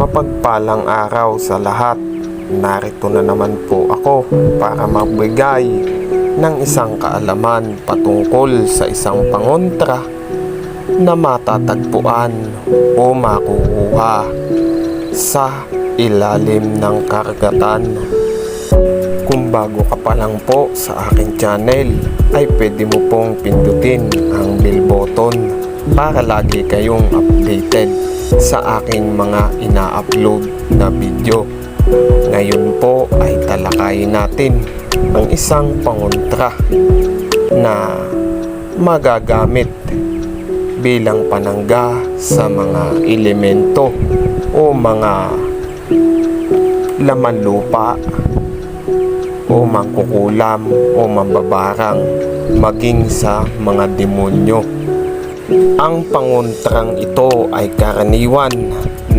Mapagpalang araw sa lahat. Narito na naman po ako para magbigay ng isang kaalaman patungkol sa isang pangontra na matatagpuan o makukuha sa ilalim ng karagatan. Kung bago ka pa lang po sa aking channel, ay pwede mo pong pindutin ang bell button para lagi kayong updated sa aking mga ina-upload na video. Ngayon po ay talakayin natin ang isang pangontra na magagamit bilang panangga sa mga elemento o mga laman lupa o mangkukulam o mambabarang maging sa mga demonyo. Ang pangontrang ito ay karaniwan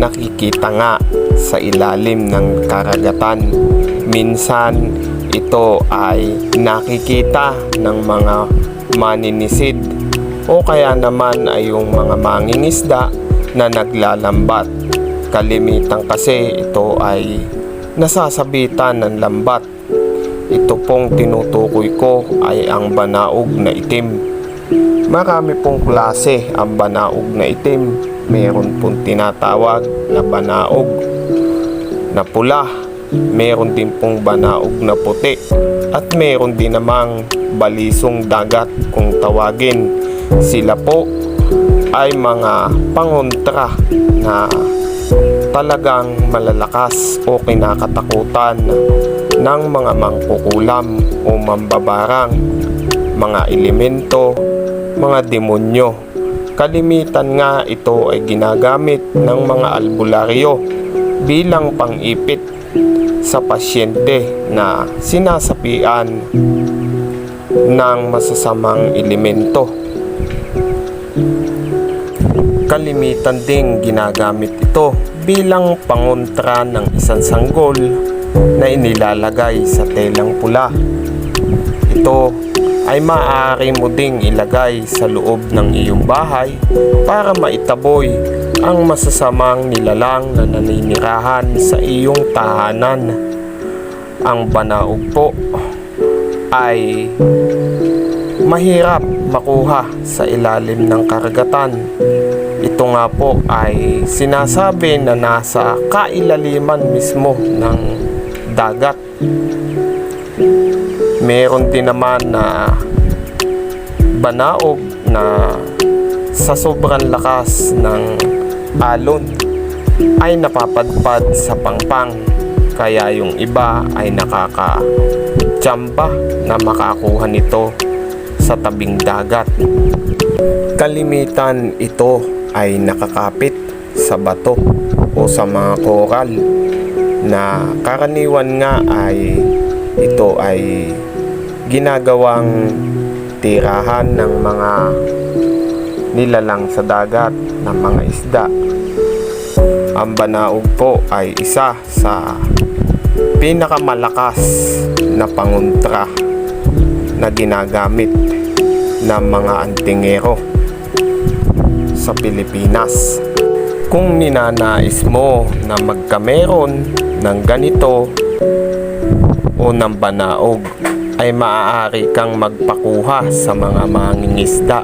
nakikita nga sa ilalim ng karagatan. Minsan ito ay nakikita ng mga maninisid o kaya naman ay yung mga mangingisda na naglalambat. Kalimitan kasi ito ay nasasabitan ng lambat. Ito pong tinutukoy ko ay ang banaog na itim. Marami pong klase ang banaog na itim. Meron pong tinatawag na banaog na pula. Meron din pong banaog na puti. At meron din namang balisong dagat kung tawagin. Sila po ay mga pangontra na talagang malalakas o kinakatakutan ng mga mangkukulam o mambabarang, mga elemento, mga demonyo. Kalimitan nga ito ay ginagamit ng mga albularyo bilang pang-ipit sa pasyente na sinasapian ng masasamang elemento. Kalimitan ding ginagamit ito bilang pangontra ng isang sanggol na inilalagay sa telang pula. Ito ay maaari mo ding ilagay sa loob ng iyong bahay para maitaboy ang masasamang nilalang na naninirahan sa iyong tahanan. Ang banaog po ay mahirap makuha sa ilalim ng karagatan. Ito nga po ay sinasabi na nasa kailaliman mismo ng dagat. Meron din naman na banaog na sa sobrang lakas ng alon ay napapadpad sa pangpang kaya yung iba ay nakaka-tsamba na makakuha nito sa tabing dagat. Kalimitan ito ay nakakapit sa bato o sa mga koral na karaniwan nga ay ito ay ginagawang tirahan ng mga nilalang sa dagat ng mga isda. Ang banaog po ay isa sa pinakamalakas na pangontra na ginagamit ng mga antingero sa Pilipinas. Kung ninanais mo na magkameron ng ganito o ng banaog ay maaari kang magpakuha sa mga mangingisda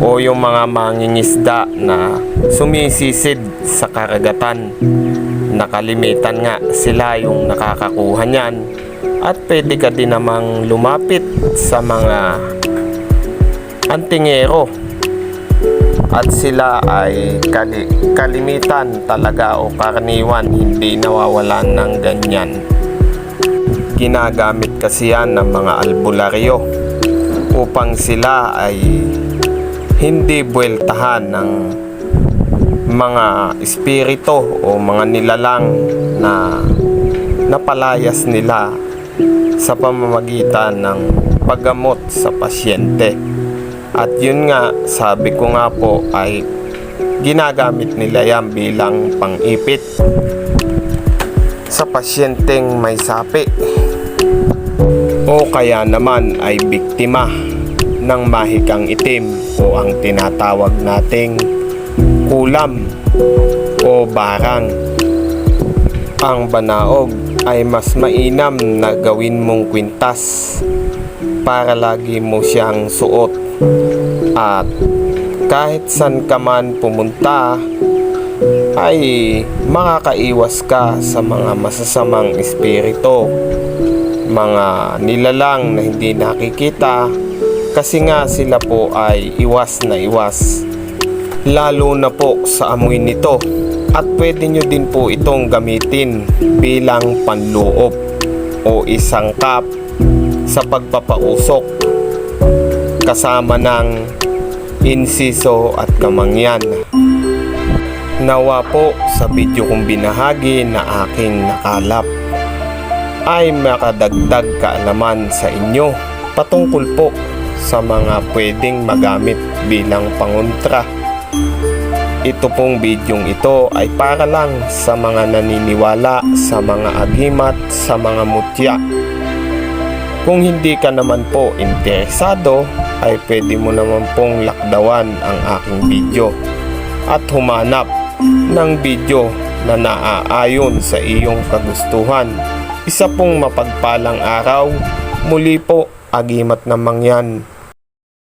o yung mga mangingisda na sumisisid sa karagatan. Nakalimitan nga sila yung nakakakuha niyan at pwede ka din namang lumapit sa mga antingero at sila ay kali, kalimitan talaga o karaniwan hindi nawawalan ng ganyan ginagamit kasi yan ng mga albularyo upang sila ay hindi buweltahan ng mga espiritu o mga nilalang na napalayas nila sa pamamagitan ng paggamot sa pasyente. At yun nga, sabi ko nga po ay ginagamit nila yan bilang pang-ipit sa pasyenteng may sapi. O kaya naman ay biktima ng mahikang itim o ang tinatawag nating kulam o barang. Ang banaog ay mas mainam na gawin mong kwintas para lagi mo siyang suot. At kahit san ka man pumunta ay makakaiwas ka sa mga masasamang espiritu. Mga nilalang na hindi nakikita. Kasi nga sila po ay iwas na iwas. Lalo na po sa amoy nito. At pwede nyo din po itong gamitin bilang panloob o isang cup sa pagpapausok. Kasama ng insiso at kamangyan nawa po sa video kong binahagi na aking nakalap ay makadagdag kaalaman sa inyo patungkol po sa mga pwedeng magamit bilang pangontra ito pong bidyong ito ay para lang sa mga naniniwala sa mga agimat, sa mga mutya. Kung hindi ka naman po interesado, ay pwede mo naman pong lakdawan ang aking video at humanap ng video na naaayon sa iyong kagustuhan. Isa pong mapagpalang araw, muli po agimat na mangyan